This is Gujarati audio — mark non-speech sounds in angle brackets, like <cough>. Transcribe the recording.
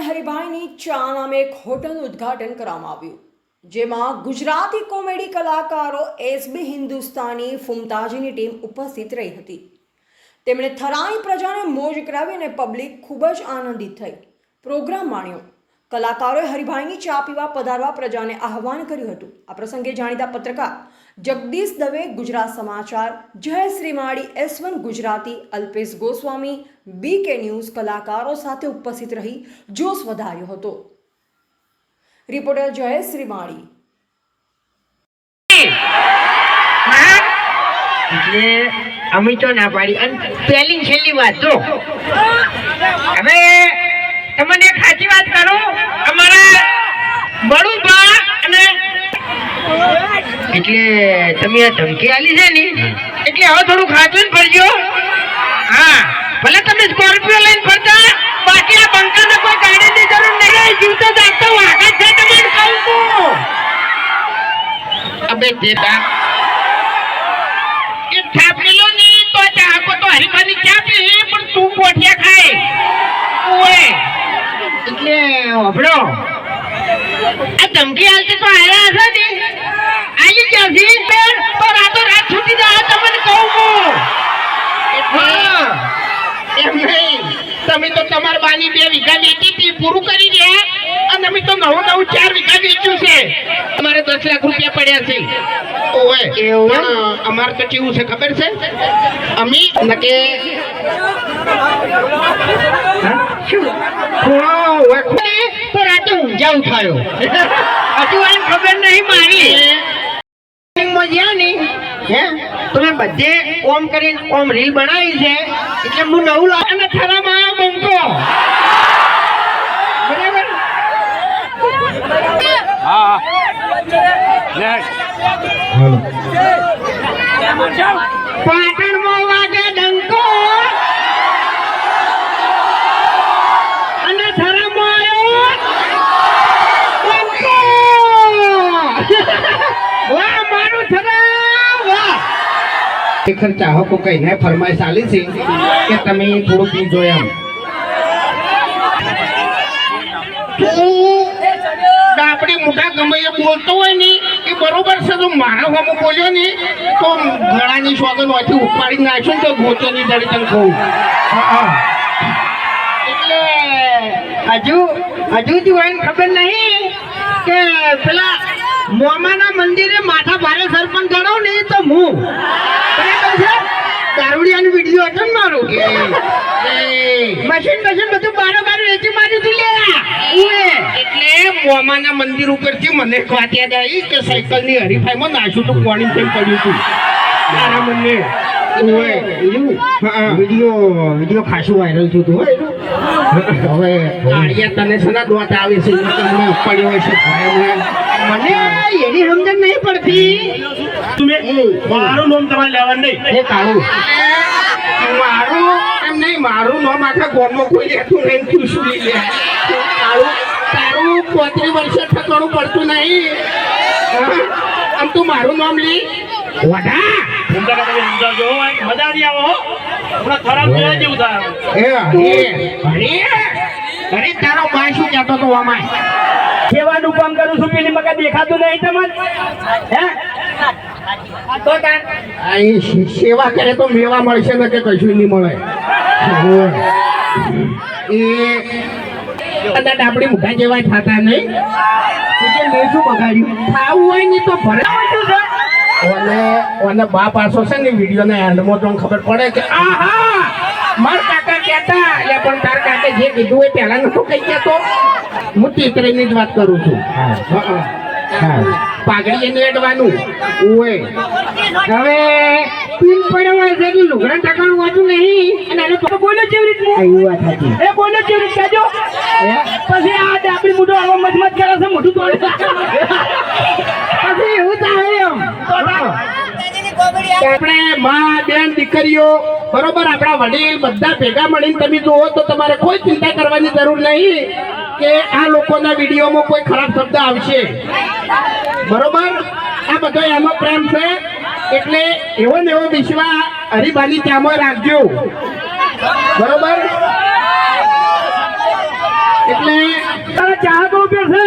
હરિભાઈની ચા નામે એક હોટલનું ઉદ્ઘાટન કરવામાં આવ્યું, જેમાં ગુજરાતી કોમેડી કલાકારો એસબી હિન્દુસ્તાની ફુમતાજીની ટીમ ઉપસ્થિત રહી હતી. તેમણે થરાની પ્રજાને મોજ કરાવી અને પબ્લિક ખૂબ જ આનંદિત થઈ. પ્રોગ્રામ માણ્યો. કલાકારોએ હરિભાઈની ચા પીવા પધારવા પ્રજાને આહવાન કર્યું હતું. આ પ્રસંગે જાણીતા પત્રકાર Jagdish Dave, Gujarat Samachar. Jay Shrimali, S one Gujarati, Alpesh Goswami. B K news કલાકારો સાથે ઉપસ્થિત રહી જોશ વધાર્યો હતો. રિપોર્ટર જય શ્રીમાળી? એટલે અમે તો ના પાડી. અને પહેલી છેલ્લી વાત જો. હવે તમને એક વાત કરું અમારા બળુબા અને એટલે તમે આ ધમકી આલી છે ને, એટલે હવે થોડું ખાતું ફરજો. હા, ભલે તમે સ્કોર્પિયો લઈને ફરતા, બાકી આ બંકાને કોઈ ગાડીની જરૂર નહીં જીવતો જાગતો વાગે છે તમે કહું છું. અબે દેતા એ થાપેલો ને, તો ચાહકો તો હરીફાની ક્યાં પી પણ તું કોઠિયા ખાય. ઓએ એટલે હોભળો આ ધમકી આલતી તો આયા હશે ને. આલી ક્યાંથી બેન તો રાતો રાત છૂટી જાય તમને કહું હું. એમ નહીં. તમે તો તમારા બાની બે વીઘા વેચી હતી પૂરું કરી દે. અને અમે તો નવું નવું ચાર વીઘા વેચ્યું છે. અમારે દસ લાખ રૂપિયા પડ્યા છે. ઓય એવું? અમારે તો કેવું છે ખબર છે? અમે નકે તો રાતે ઊંઝા ઉઠાયો. <laughs> હજુ એમ ખબર નહીં મારી. હે? તમે બધે ઓમ કરીને ઓમ રીલ બનાવી છે એટલે હું નવું લાગે અને થરામાં આવ્યો બંકો. બરાબર? પાટણમાં વાગે ડંકો અને થરામાં આવ્યો બંકો વાહ મારું થરા વાહ ખરેખર ચાહકો કહીને ફરમાઈશ આલી છે કે તમે થોડુંક પીજો એમ. આપણી મોટા ગમે બોલતો હોય ને એ બરોબર છે તો મારા હોમો બોલ્યો ને તો ગળાની સોગન હોયથી ઉપાડી નાખશું ને તો ગોચો ની જડી તને કહું. એટલે હજુ હજુ જ હોય ને ખબર નહીં કે પેલા મોમાના મંદિરે માથા ભારે સરપંચ ચડાવ ને તો હું. દારૂડિયાનો વીડિયો હતો ને મારો? મશીન મશીન બધું બારો બારો વેચી મારી તું લે એટલે મોમાના મંદિર ઉપરથી મને એક વાત યાદ આવી કે સાયકલની હરીફાઈમાં નાખ્યું તું કોણી તેમ પડ્યું તું મારા મને વીડિયો વીડિયો ખાસું વાયરલ થયું હતું હવે તને સના દોત આવે છે પડ્યો હશે. ભય મને એની સમજણ નહીં પડતી. તમે મારું નામ તમારે લેવાનું નહીં. એ કાળું મારું? એમ નહીં મારું નામ આખા ગામમાં કોઈ લેતું નહીં તું શું લઈ લે? કાળું તારું પોત્રીસ વર્ષે ઠકાણું પડતું નહીં. આમ તું મારું નામ લી. વડા! સમજાતા તમે સમજાવજો મજા નહીં આવો હમણાં ખરાબ જોયા જેવું થાય અરે તારો માં શું કહેતો તો અમાય સેવાનું કામ કરું છું પેલી મકા દેખાતું નહીં તમને? હે? તો સે- સેવા કરે તો મેવા મળશે ને કે કશું નહીં મળે. એ કદાચ આપણી મુઠા જેવા થતા નહીં? એટલે મેં શું બગાડ્યું? ખાવું હોય ને તો ભરે ઓને ઓને બા પાસો છે ને વીડિયો ને એન્ડમાં તો ખબર પડે કે આહા! માર કાકા કહેતા એટલે પણ તાર કાકે જે કીધું એ પહેલા નતો કહી કેતો હું ટીકરીની જ વાત કરું છું. હા. એને અડવાનું ઓય. હવે પિન પડ્યો હોય છે કે લુગડા ટકાણું વાંચું નહીં. અને આને તો બોલો કેવી રીતે? આવી વાત હતી એ બોલો કેવી રીતે? કહેજો પછી આ ડાબડી મોઢું આવો મજમત કરે છે મોઢું તોડે. <laughs> પછી એવું થાય આપણે માં, બેન, દીકરીઓ, બરોબર? આપણા વડીલ બધા ભેગા મળીને તમે જુઓ તો તમારે કોઈ ચિંતા કરવાની જરૂર નહીં કે આ લોકોના વિડીયોમાં કોઈ ખરાબ શબ્દ આવશે. બરોબર? આ બધો એનો પ્રેમ છે. એટલે એવો ને એવો વિશ્વા હરિભાની ત્યાંમાં રાખજો. બરોબર? એટલે ચાહતો છે?